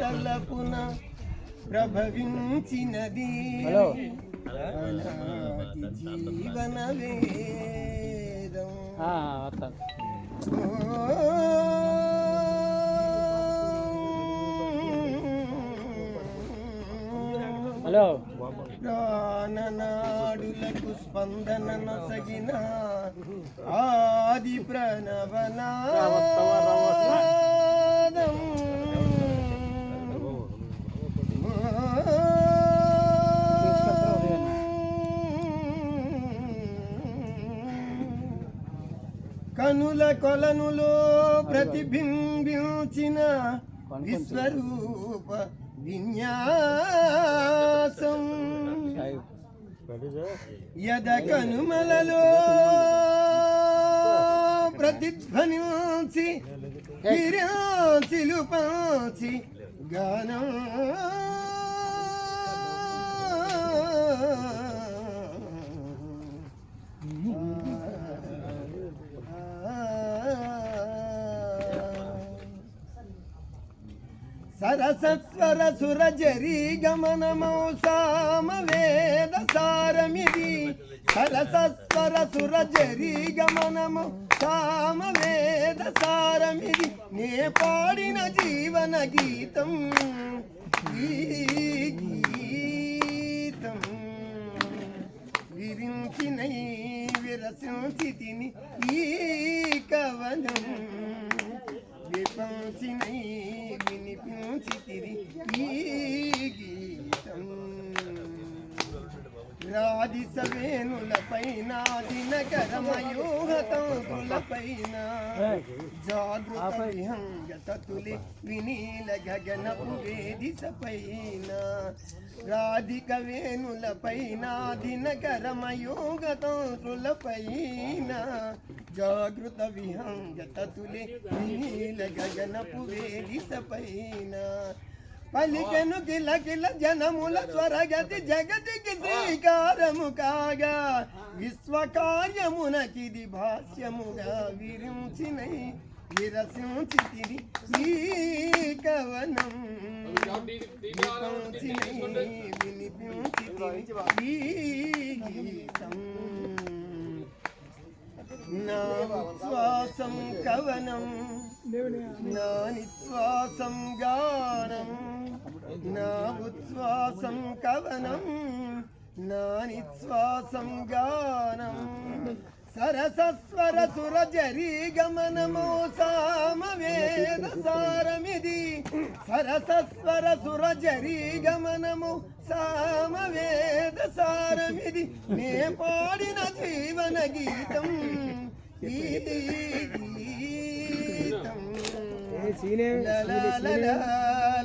తలపున ప్రభవించినది hello. అనాది జీవన వేదం వస్తాను. హలో. ప్రాణనాడులకు స్పందన నొసగిన ఆది ప్రణవనాదం కనుల కొలనులో ప్రతిబింబించిన విశ్వరూప విన్యాసం. యద కనుమలలో ప్రతిధ్వనించి విరాసిలు పాచి గానం. సరసస్వర సుర జరి గమనమౌ సామ వేద సారమిది. సరసస్వర సుర జరి గమనము సామ వేద సారమిది. నే పాడిన జీవన గీతం గీతం విరించినై విరసించి తిని ఈ కవనం. విపంచినై వినిపించితిరి. ఈ గీతం రాజి సవేనుల పైన దినకర మయూహతంతులపైన జాగృత విహంగతులి వినీల గగన గగనపు వేదిసపైన రాధిక వేణులపైన దినకర మయూగతంతులపైన జాగృత విహంగతులి వినీల గగన పువేది సైన పలికెను కిల కిల జనముల స్వరగతి జగతికి శ్రీకారము కాగా విశ్వకార్యమునకిది భాష్యముగా విరించినై విరసించితిని ఈ కవనం. విపంచినై వినిపించితిని ఈ గీతం. నా ఉచ్ఛ్వాసం కవనం. నా నిశ్వాసం గానం నా ఉచ్ఛ్వాసం కవనం నా నిశ్వాసం గానం సరసస్వర సురజరీ గమనమో సామ వేద సారమిది సరసస్వర సురజరీ గమనము సామ వేద సారమిది నే పాడిన జీవన గీతం ఈ గీతం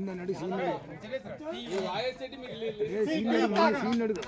ఉందన్నాడు సీన్ సీన్ అడుగు